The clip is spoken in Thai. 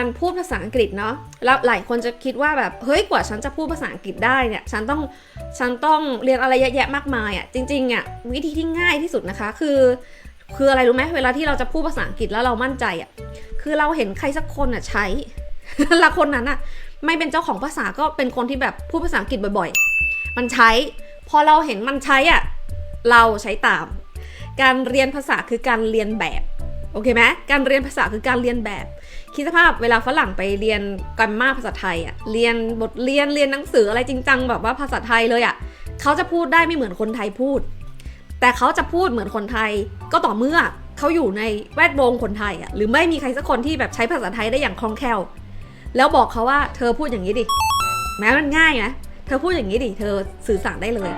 การพูดภาษาอังกฤษเนาะแล้วหลายคนจะคิดว่าแบบเฮ้ยกว่าฉันจะพูดภาษาอังกฤษได้เนี่ยฉันต้องฉันต้องเรียนอะไรเยอะแยะมากมายอะ่ะจริงๆอะ่ะวิธีที่ง่ายที่สุดนะคะคือ คืออะไรรู้ไหมเวลาที่เราจะพูดภาษาอังกฤษแล้วเรามั่นใจอะ่ะคือเราเห็นใครสักคนอะใช้ล้วคนนั้นอะไม่เป็นเจ้าของภาษาก็เป็นคนที่แบบพูดภาษาอังกฤษบ่อยๆ มันใช้ พอเราเห็นมันใช้อะเราใช้ตาม การเรียนภาษาคือการเรียนแบบ โอเคไหมการเรียนภาษาคือการเรียนแบบ คิดสภาพเวลาฝรั่งไปเรียนกรมมาภาษาไทยอะเรียนบทเรียนเรียนหนังสืออะไรจริงจังแบบว่าภาษาไทยเลยอะเขาจะพูดได้ไม่เหมือนคนไทยพูด แต่เขาจะพูดเหมือนคนไทยก็ต่อเมื่อเขาอยู่ในแวดวงคนไทยอะหรือไม่มีใครสักคนที่แบบใช้ภาษาไทยได้อย่างคล่องแคล่ว แล้วบอกเขาว่าเธอพูดอย่างนี้ดิ แม้มันง่ายนะ เธอพูดอย่างนี้ดิ เธอสื่อสารได้เลย